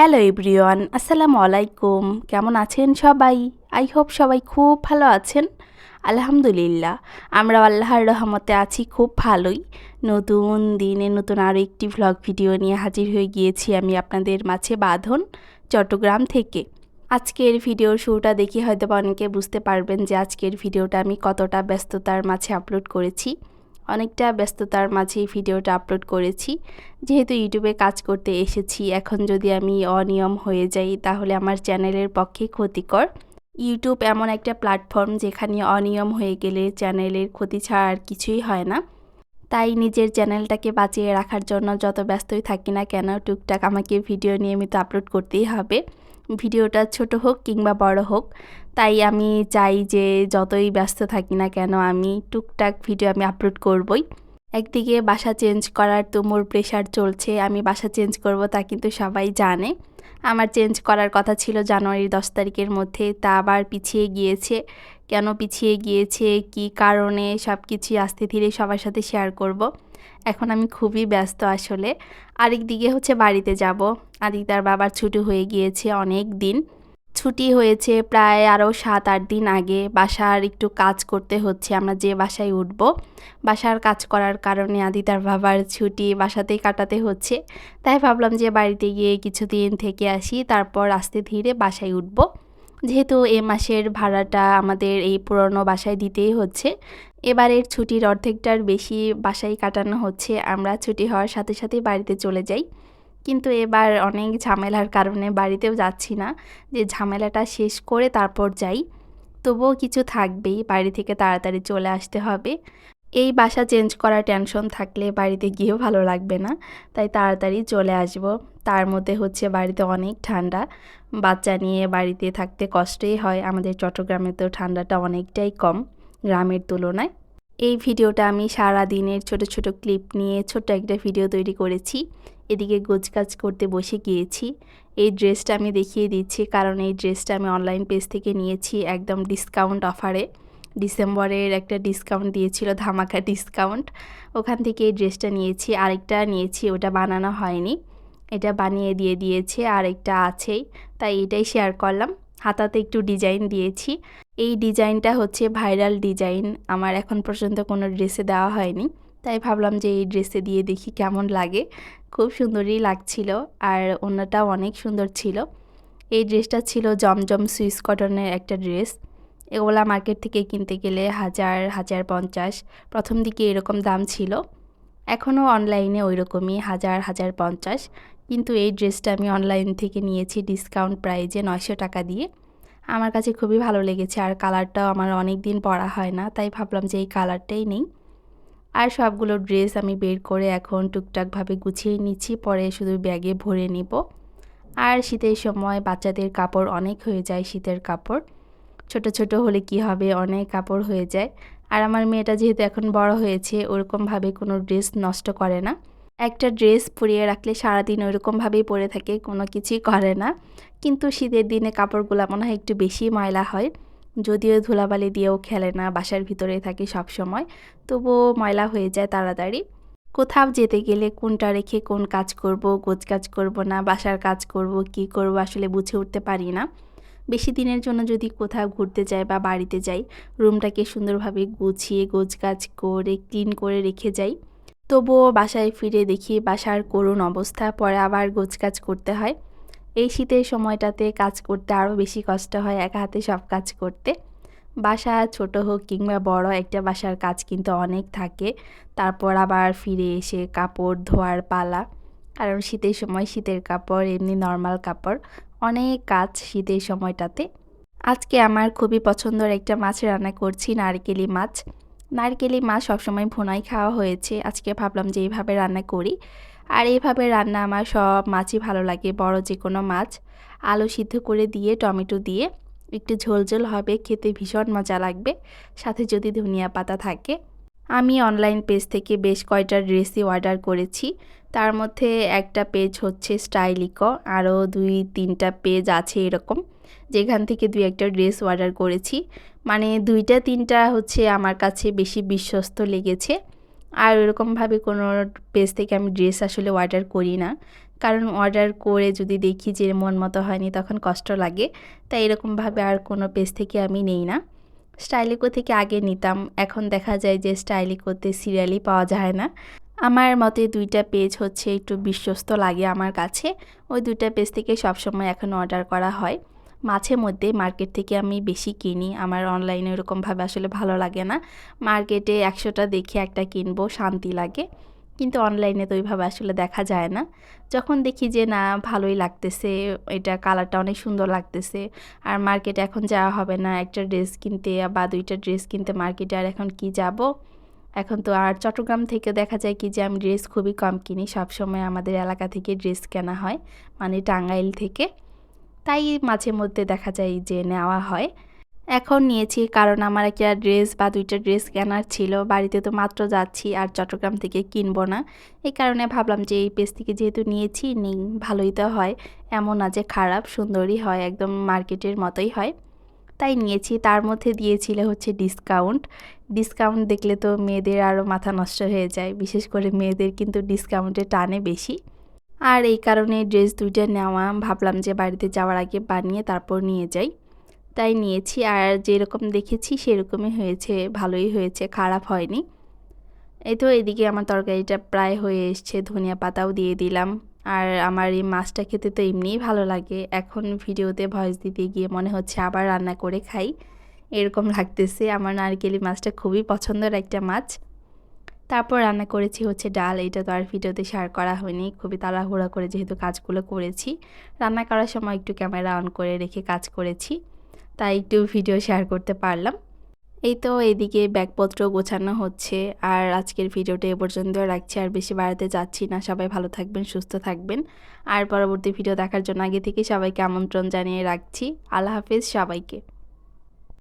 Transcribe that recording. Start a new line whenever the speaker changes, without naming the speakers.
Hello everyone, আসসালামু আলাইকুম। কেমন আছেন সবাই? আই হোপ সবাই খুব ভালো আছেন। আলহামদুলিল্লাহ আমরা আল্লাহর রহমতে আছি, খুব ভালোই। নতুন দিনে নতুন আরও একটি ভ্লগ ভিডিও নিয়ে হাজির হয়ে গিয়েছি আমি আপনাদের মাঝে বাঁধন, চট্টগ্রাম থেকে। আজকের ভিডিওর শুরুটা দেখে হয়তো বা অনেকে বুঝতে পারবেন যে আজকের ভিডিওটা আমি কতটা ব্যস্ততার মাঝে আপলোড করেছি। অনেকটা ব্যস্ততার মাঝেই ভিডিওটা আপলোড করেছি। যেহেতু ইউটিউবে কাজ করতে এসেছি, এখন যদি আমি অনিয়ম হয়ে যাই, তাহলে আমার চ্যানেলের পক্ষে ক্ষতিকর। ইউটিউব এমন একটা প্ল্যাটফর্ম যেখানে অনিয়ম হয়ে গেলে চ্যানেলের ক্ষতি ছাড়া আর কিছুই হয় না। তাই নিজের চ্যানেলটাকে বাঁচিয়ে রাখার জন্য যত ব্যস্তই থাকি না কেন, টুকটাক আমাকে ভিডিও নিয়মিত আপলোড করতেই হবে। ভিডিওটা ছোট হোক কিংবা বড় হোক, তাই আমি চাই যে যতই ব্যস্ত থাকি না কেন আমি টুকটাক ভিডিও আমি আপলোড করবই। একদিকে বাসা চেঞ্জ করার তো মোর প্রেশার চলছে, আমি বাসা চেঞ্জ করব তা কিন্তু সবাই জানে। আমার চেঞ্জ করার কথা ছিল জানুয়ারির দশ তারিখের মধ্যে, তা আবার পিছিয়ে গিয়েছে। কেন পিছিয়ে গিয়েছে, কি কারণে সব কিছুই আস্তে ধীরে সবার সাথে শেয়ার করব। এখন আমি খুবই ব্যস্ত আসলে। আরেক দিকে হচ্ছে বাড়িতে যাব। আদিতার বাবার ছুটি হয়ে গিয়েছে অনেক দিন। ছুটি হয়েছে প্রায় আরও সাত আট দিন আগে। বাসার একটু কাজ করতে হচ্ছে, আমরা যে বাসায় উঠব। বাসার কাজ করার কারণে আদিতার বাবার ছুটি বাসাতেই কাটাতে হচ্ছে। তাই ভাবলাম যে বাড়িতে গিয়ে কিছুদিন থেকে আসি, তারপর আস্তে ধীরে বাসায় উঠব। যেহেতু এ মাসের ভাড়াটা আমাদের এই পুরনো বাসায় দিতেই হচ্ছে, এবারের ছুটির অর্ধেকটার বেশি বাসায় কাটানো হচ্ছে, আমরা ছুটি হওয়ার সাথে সাথে বাড়িতে চলে যাই। কিন্তু এবার অনেক ঝামেলার কারণে বাড়িতেও যাচ্ছি না, যে ঝামেলাটা শেষ করে তারপর যাই। তবুও কিছু থাকবেই, বাড়ি থেকে তাড়াতাড়ি চলে আসতে হবে। এই বাসা চেঞ্জ করার টেনশন থাকলে বাড়িতে গিয়েও ভালো লাগবে না, তাই তাড়াতাড়ি চলে আসব। তার মধ্যে হচ্ছে বাড়িতে অনেক ঠান্ডা। বাচ্চা নিয়ে বাড়িতে থাকতে কষ্টই হয়। আমাদের চট্টগ্রামে তো ঠান্ডাটা অনেকটাই কম গ্রামের তুলনায়। এই ভিডিওটা আমি সারা দিনের ছোট ছোট ক্লিপ নিয়ে ছোট্ট একটা ভিডিও তৈরি করেছি। এদিকে গোছকাজ করতে বসে গিয়েছি। এই ড্রেসটা আমি দেখিয়ে দিচ্ছি কারণ এই ড্রেসটা আমি অনলাইন পেজ থেকে নিয়েছি একদম ডিসকাউন্ট অফারে। ডিসেম্বরের একটা ডিসকাউন্ট দিয়েছিল, ধামাকা ডিসকাউন্ট। ওখান থেকে এই ড্রেসটা নিয়েছি। আরেকটা নিয়েছি, ওটা বানানো হয়নি। এটা বানিয়ে দিয়ে দিয়েছে, আর একটা আছেই, তাই এটাই শেয়ার করলাম। হাতাতে একটু ডিজাইন দিয়েছি। এই ডিজাইনটা হচ্ছে ভাইরাল ডিজাইন আমার এখন পর্যন্ত কোনো ড্রেসে দেওয়া হয়নি, তাই ভাবলাম যে এই ড্রেসে দিয়ে দেখি কেমন লাগে। খুব সুন্দরই লাগছিল, আর অন্যটাও অনেক সুন্দর ছিল। এই ড্রেসটা ছিল জমজম সুইস কটনের একটা ড্রেস এগুলা মার্কেট থেকে কিনতে গেলে হাজার হাজার পঞ্চাশ। প্রথম দিকে এরকম দাম ছিল। এখনও অনলাইনে ওই রকমই হাজার হাজার পঞ্চাশ। কিন্তু এই ড্রেসটা আমি অনলাইন থেকে নিয়েছি ডিসকাউন্ট প্রাইজে নয়শো টাকা দিয়ে। আমার কাছে খুবই ভালো লেগেছে আর কালারটাও আমার অনেক দিন পরা হয় না, তাই ভাবলাম যে এই কালারটাই নেই। আর সবগুলো ড্রেস আমি বের করে এখন টুকটাকভাবে গুছিয়ে নিচ্ছি, পরে শুধু ব্যাগে ভরে নিব। আর শীতের সময় বাচ্চাদের কাপড় অনেক হয়ে যায় শীতের কাপড়। ছোট ছোট হলে কি হবে, অনেক কাপড় হয়ে যায়। আর আমার মেয়েটা যেহেতু এখন বড় হয়েছে, ওরকমভাবে কোনো ড্রেস নষ্ট করে না। একটা ড্রেস পরিয়ে রাখলে সারাদিন ওইরকমভাবেই পরে থাকে, কোনো কিছুই করে না। কিন্তু শীতের দিনে কাপড়গুলো মনে হয় একটু বেশি ময়লা হয়। যদিও ধুলাবালি দিয়েও খেলে না, বাসার ভিতরে থাকে সব সময় তবুও ময়লা হয়ে যায় তাড়াতাড়ি। কোথাও যেতে গেলে কোনটা রেখে কোন কাজ করব, গোছ কাজ করব না, বাসার কাজ করব, কি করব আসলে বুঝে উঠতে পারি না। বেশি দিনের জন্য যদি কোথাও ঘুরতে যাই বা বাড়িতে যাই, রুমটাকে সুন্দরভাবে গুছিয়ে গোজ কাজ করে, ক্লিন করে রেখে যাই। তবুও বাসায় ফিরে দেখি বাসার করুণ অবস্থা, পরে আবার গোছকাজ করতে হয়। এই শীতের সময়টাতে কাজ করতে আরও বেশি কষ্ট হয় একা হাতে সব কাজ করতে। বাসা ছোট হোক কিংবা বড়, একটা বাসার কাজ কিন্তু অনেক থাকে। তারপর আবার ফিরে এসে কাপড় ধোয়ার পালা। কারণ শীতের সময় শীতের কাপড়, এমনি নর্মাল কাপড়, অনেক কাজ শীতের সময়টাতে। আজকে আমার খুবই পছন্দের একটা মাছ রান্না করছি, নারকেলি মাছ। নারকেলি মাছ সবসময় ভুনাই খাওয়া হয়েছে। আজকে ভাবলাম যে এইভাবে রান্না করি। আর এইভাবে রান্না আমার সব মাছই ভালো লাগে, বড় যে কোনো মাছ। আলু সিদ্ধ করে দিয়ে, টমেটো দিয়ে, একটু ঝোলঝোল হবে, খেতে ভীষণ মজা লাগবে। সাথে যদি ধনিয়া পাতা থাকে। আমি অনলাইন পেজ থেকে বেশ কয়টা ড্রেসই অর্ডার করেছি। তার মধ্যে একটা পেজ হচ্ছে স্টাইলিকো, আরও দুই তিনটা পেজ আছে এরকম। যেখান থেকে দুই একটা ড্রেস অর্ডার করেছি। মানে দুইটা, তিনটা হচ্ছে আমার কাছে বেশি বিশ্বস্ত লেগেছে। আর ওরকমভাবে কোনো পেজ থেকে আমি ড্রেস আসলে অর্ডার করি না। কারণ অর্ডার করে যদি দেখি যে মন মতো হয়নি তখন কষ্ট লাগে। তাই এরকমভাবে আর কোনো পেজ থেকে আমি নেই না। স্টাইলিকো থেকে আগে নিতাম, এখন দেখা যায় যে স্টাইলিকোতে সিরিয়ালই পাওয়া যায় না। আমার মতে দুইটা পেজ হচ্ছে একটু বিশ্বস্ত লাগে আমার কাছে। ওই দুইটা পেজ থেকে সবসময় এখন অর্ডার করা হয়। মাঝে মধ্যে মার্কেট থেকে আমি বেশি কিনি। আমার অনলাইনে ওরকমভাবে আসলে ভালো লাগে না। মার্কেটে একশোটা দেখে একটা কিনবো, শান্তি লাগে। কিন্তু অনলাইনে তো ওইভাবে আসলে দেখা যায় না। যখন দেখি যে, না, ভালোই লাগতেছে, এটা কালারটা অনেক সুন্দর লাগতেছে, আর মার্কেটে এখন যাওয়া হবে না, একটা ড্রেস কিনতে বা দুইটা ড্রেস কিনতে মার্কেটে আর এখন কি যাব? এখন তো আর চট্টগ্রাম থেকে দেখা যায় কি যে, আমি ড্রেস খুবই কম কিনি। সবসময় আমাদের এলাকা থেকে ড্রেস কেনা হয় মানে টাঙ্গাইল থেকে। তাই মাঝে মধ্যে দেখা যায় যে নেওয়া হয়। এখন নিয়েছি কারণ আমার একটা ড্রেস বা দুইটা ড্রেস কেনার ছিল। বাড়িতে তো মাত্র যাচ্ছি আর চট্টগ্রাম থেকে কিনবো না। এই কারণে ভাবলাম যে এই পেজ থেকে যেহেতু নিয়েছি, নেই, ভালোই তো হয়। এমন না যে খারাপ, সুন্দরই হয়, একদম মার্কেটের মতোই হয়। তাই নিয়েছি। তার মধ্যে দিয়েছিল হচ্ছে ডিসকাউন্ট। ডিসকাউন্ট দেখলে তো মেয়েদের আরও মাথা নষ্ট হয়ে যায়। বিশেষ করে মেয়েদের কিন্তু ডিসকাউন্টে টানে বেশি। আর এই কারণে ড্রেস দুইটা নেওয়া ভাবলাম যে বাড়িতে যাওয়ার আগে বানিয়ে তারপর নিয়ে যাই। তাই নিয়েছি আর যেরকম দেখেছি সেরকমই হয়েছে, ভালোই হয়েছে, খারাপ হয়নি। এই তো এদিকে আমার তরকারিটা প্রায় হয়ে এসছে, ধনিয়া পাতাও দিয়ে দিলাম। আর আমার এই মাছটা খেতে তো এমনিই ভালো লাগে। এখন ভিডিওতে ভয়েস দিতে গিয়ে মনে হচ্ছে আবার রান্না করে খাই। এরকম লাগতেছে। আমার নারকেলি মাছটা খুবই পছন্দের একটা মাছ। তারপর রান্না করেছি হচ্ছে ডাল, এটা তো আর ভিডিওতে শেয়ার করা হয়নি। খুবই তাড়াহুড়া করে যেহেতু কাজগুলো করেছি। রান্না করার সময় একটু ক্যামেরা অন করে রেখে কাজ করেছি, তাই একটু ভিডিও শেয়ার করতে পারলাম। এই তো এদিকে ব্যাগপত্র গোছানো হচ্ছে, আর আজকের ভিডিওটা এ পর্যন্ত রাখছি, আর বেশি বাড়াতে যাচ্ছি না। সবাই ভালো থাকবেন, সুস্থ থাকবেন। আর পরবর্তী ভিডিও দেখার জন্য আগে থেকে সবাইকে আমন্ত্রণ জানিয়ে রাখছি। আল্লাহ হাফিজ সবাইকে।